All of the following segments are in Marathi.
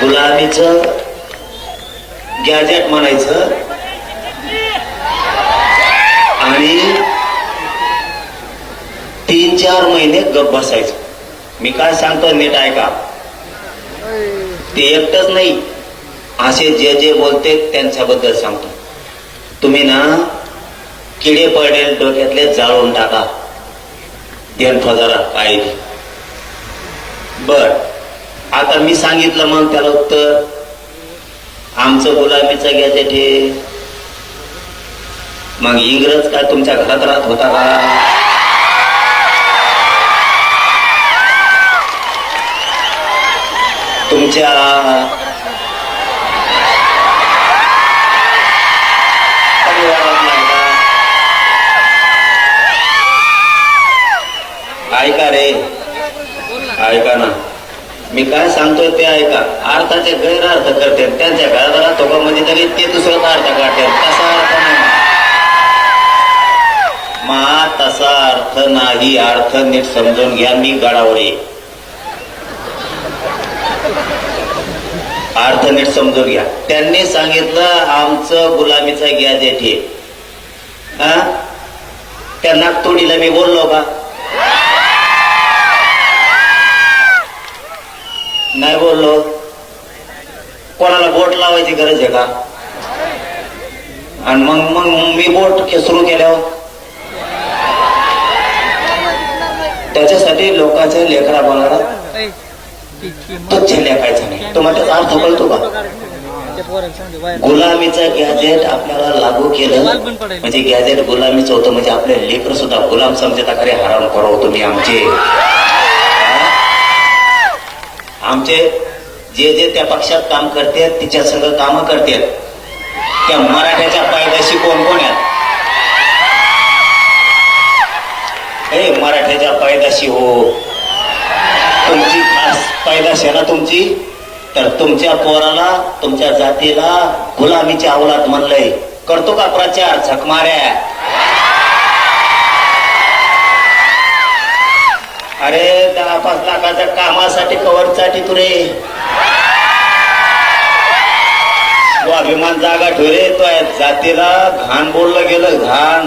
गुलामीच गॅजेट म्हणायचं. आणि तीन चार महिने गप बसायचं. मी काय सांगतो नीट ऐका. ते एकटच नाही असे जे जे बोलते त्यांच्याबद्दल सांगतो. तुम्ही ना किडे पडेल डोक्यातले जाळून टाका. ध्यान फजारा काय बर. आता मी सांगितलं मग त्याला उत्तर. आमचं गुलामीचं गॅजेट हे मग इंग्रज काय तुमच्या घरात राहत होता का? तुमच्या मी काय सांगतोय ते ऐका. अर्थाचे गैरअर्थ करते. त्यांच्या घरात राहतो का म्हणजे तरी ते दुसराच अर्थ काढते तसा अर्थ नाही. मा तसा अर्थ नाही. अर्थ नीट समजून घ्या मी गडावर. ये अर्थ नीट समजून घ्या. त्यांनी सांगितलं आमचं गुलामीचा गॅजेट हे त्यांना त्या नागतोडीला मी बोललो का? नाही बोललो. कोणाला बोट लावायची गरज आहे का? आणि मग मग मी बोट के- सुरू केल्यावर? त्याच्यासाठी लोकांच्या लेकरा बोलायला तुच्छ लेखायचं नाही. तुम्हाला अर्थ कळतो का? गुलामीचं गॅजेट आपल्याला लागू केलं. म्हणजे गॅजेट गुलामीचं होतं. म्हणजे आपले लेकर सुद्धा गुलाम समजता खरे. हराम करो तुम्ही आमचे. आमचे जे जे त्या पक्षात काम करतात तिच्या सगळं काम करतात त्या मराठ्याच्या पायदाशी कोण कोण आहेत? हे मराठ्याच्या पायदाशी हो. तुमची खास पायदाशी आहे ना तुमची? तर तुमच्या पोराला तुमच्या जातीला गुलामीच्या अवलात म्हणलंय. करतो का प्रचार झकमाऱ्या अरे दहा पाच लाखाच्या कामासाठी कवरसाठी तुरे अभिमान जागा ठेवले तो जातीला घाण बोललं गेलं घाण.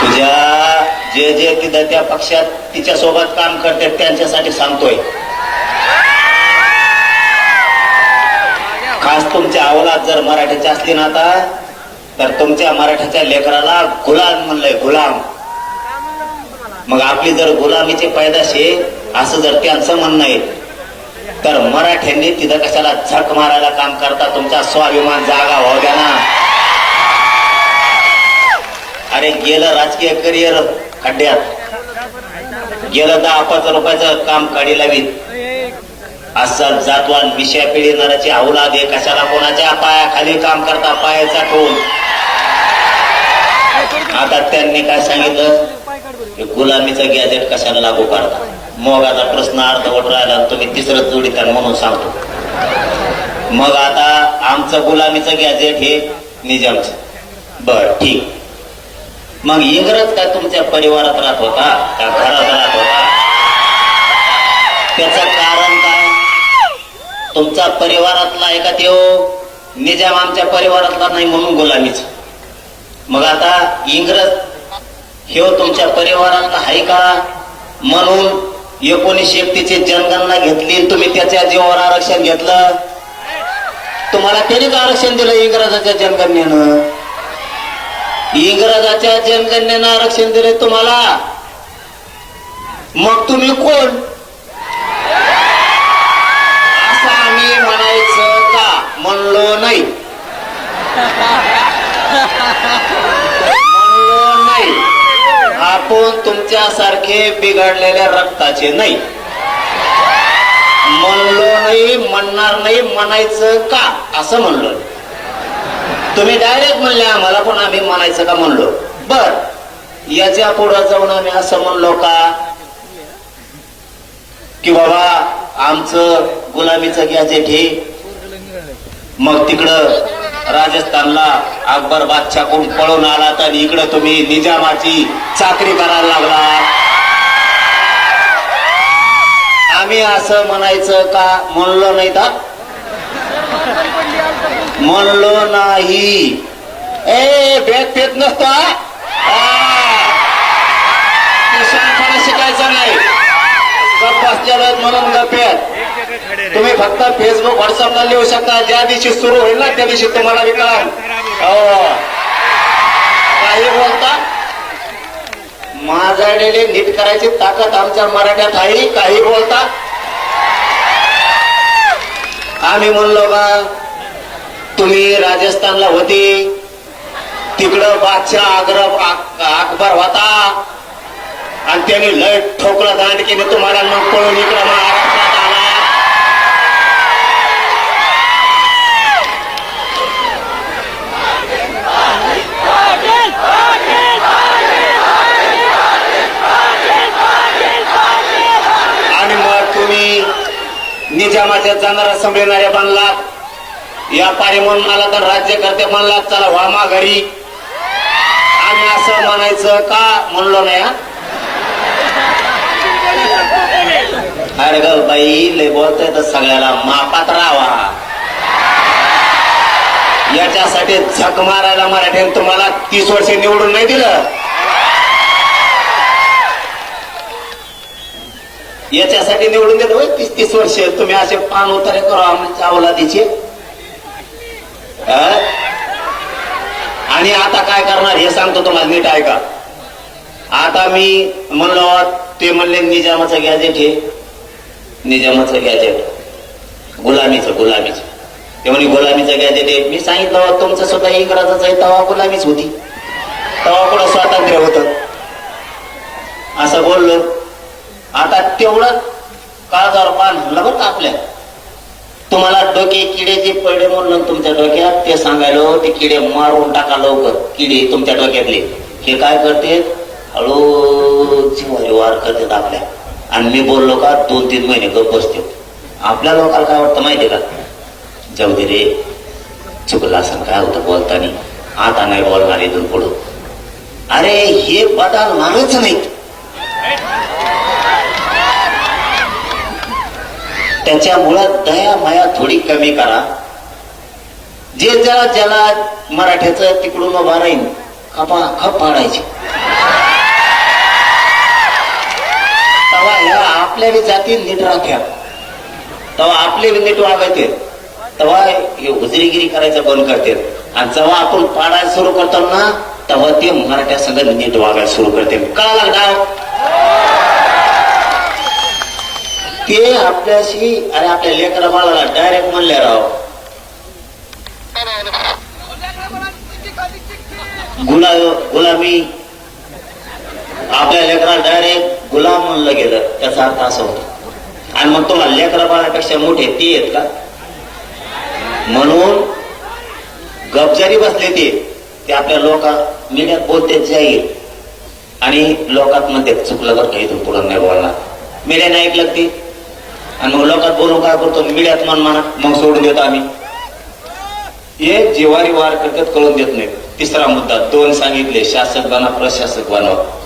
तुझ्या जे जे तिथं त्या पक्षात तिच्या सोबत काम करते त्यांच्यासाठी सांगतोय. खास तुमच्या अवलाद जर मराठीची असली ना आता तर तुमच्या मराठीच्या लेकराला गुलाम म्हणलंय गुलाम. मग आपली जर गुलामीची पैदाशी असं जर त्यांचं म्हणणं आहे तर मराठ्यांनी तिथं कशाला झक मारायला काम करता? तुमचा स्वाभिमान जागा व्हाव द्या ना. अरे गेलं राजकीय करिअर खड्ड्यात. गेलं दहा पाच रुपयाचं काम काढी लावीत असं जातवान विषया पिढी नराची अवलाद आहे कशाला कोणाच्या पायाखाली काम करता? पायाचा ठोन आता त्यांनी काय सांगितलं? गुलामीचा गॅजेट कशाला लागू करता मोगाचा प्रश्न अर्धवट राहिला तुम्ही तिसरं जोडीता म्हणून सांगतो. मग आता आमचं गुलामीचं गॅजेट हे निजामच. बर ठीक. मग इंग्रज काय तुमच्या परिवारात राहत होता? का घरात राहत होता? त्याच कारण काय? तुमचा परिवारातला आहे का निजाम आमच्या परिवारातला नाही म्हणून गुलामीच. मग आता इंग्रज ह्यो तुमच्या परिवारातला आहे का? म्हणून एकोणीसशे एकतीची जनगणना घेतली तुम्ही त्याच्या जीवावर आरक्षण घेतलं. तुम्हाला त्यानेच आरक्षण दिलं इंग्रजाच्या जनगणनेनं. इंग्रजाच्या जनगणनेनं आरक्षण दिले तुम्हाला. मग तुम्ही कोण? असं आम्ही म्हणायचं का? म्हणलो नाही म्हणलो नाही हा आपण तुमच्यासारखे बिघडलेल्या रक्ताचे नाही. म्हणलो नाही म्हणणार नाही म्हणायचं का? असं म्हणलो. तुम्ही डायरेक्ट म्हणले आम्हाला पण आम्ही म्हणायचं का? म्हणलो. बर याच्यापुढे जाऊन आम्ही असं म्हणलो का? की बाबा आमचं गुलामीचं गॅजेट हे मग तिकडं राजस्थानला अकबर बादशाहकडून पळून आला तर इकडं तुम्ही निजामाची चाकरी करायला लागला. आम्ही असं म्हणायचं का? म्हणलो नाही का म्हणलो नाही. ए भेद भेद नसतो शकता फेसबुक व्हॉट्सअपला लिहू शकता. ज्या दिवशी सुरू होईल ना त्या दिवशी तुम्हाला मी हो. काही बोलता? माझ्याकडे नीट करायची ताकद आमच्या मराठ्यात आहे काही बोलता? आम्ही म्हणलो बा तुम्ही राजस्थानला होते. तिकडं बादशाह आग्र अकबर होता. आणि त्यांनी लय ठोकलं दांडकीने तुम्हाला मग पळून इकडं महाराष्ट्रात आला आणि मग तुम्ही निजामाच्या जाणारा संभळणाऱ्या बनलात व्यापारी म्हणून आला तर राज्यकर्ते म्हणला चला वामा घरी. आम्ही असं म्हणायचं का? म्हणलो नाही अरे ग बाई लय बोलतोय तर सगळ्याला मापात राहा याच्यासाठी झक मारायला मराठ्याने तुम्हाला तीस वर्ष निवडून नाही दिलं. याच्यासाठी निवडून देतो तीस तीस वर्ष तुम्ही असे पान उतारे करा आमच्या अवलादीचे आणि आता काय करणार हे सांगतो तुम्हाला नीट ऐका. आता मी म्हणलो ते म्हणले निजामाचं गॅजेट हे. निजामाचं गॅजेट गुलामीचं गुलामीचं. ते म्हणे गुलामीचं गॅजेट आहे मी सांगितलं तुमचं स्वतः इंग्रजाचं आहे तवा गुलामीच होती. तवा कुठं स्वातंत्र्य होतं असं बोललो आता तेवढं काळजावर पान म्हणलं बरं का आपल्या. तुम्हाला डोके किडे जे पडले म्हणून तुमच्या डोक्यात ते सांगायलो हो, ते किडे मारून टाका लवकर किडे तुमच्या डोक्यातले. हे काय करते? हळू जिवारी वार करतात आपल्या. आणि मी बोललो का दोन तीन महिने गप बसते. आपल्या लोकांना काय वाटतं माहितीये का? जाऊ दे रे चुकला असं काय होतं बोलताना? आता नाही बोलणार इथून पुढं. अरे हे बदलणारच नाहीत. त्याच्यामुळं दया माया थोडी कमी करा. जे ज्याला ज्याला मराठ्याचं तिकडून उभा राहील खपा खप पाडायची. तेव्हा ह्या आपल्या बी जाती नीट राख्या. तेव्हा आपले बी नीट वागायचे तेव्हा हे उजरीगिरी करायचं बंद करते. आणि जेव्हा आपण पाडायला सुरू करतो ना तेव्हा ते मराठ्या सगळं नीट वागायला सुरू करते. कळा लागणार ते आपल्याशी आणि आपल्या लेकरा बाळाला डायरेक्ट म्हणले राव. गुला गुलामी. आपल्या लेकराला डायरेक्ट गुलाम म्हणलं गेलं. त्याचा अर्थ असा होतो. आणि मग तुम्हाला लेकरा बाळापेक्षा मोठे ते आहेत का? म्हणून गपजारी बसले ते ते आपल्या लोका मीडियात बोलते जाईल. आणि लोकात मध्ये चुकलं बरं का इथून पुढं नाही बोलणार. मीडियाने ऐकलं ते? आणि मग लोकात बोलून काय करतो मीडियात मन म्हणा मग सोडून देतो आम्ही. हे जिवारी वार करतात कळून देत नाही तिसरा मुद्दा दोन सांगितले शासक बना प्रशासक बनवा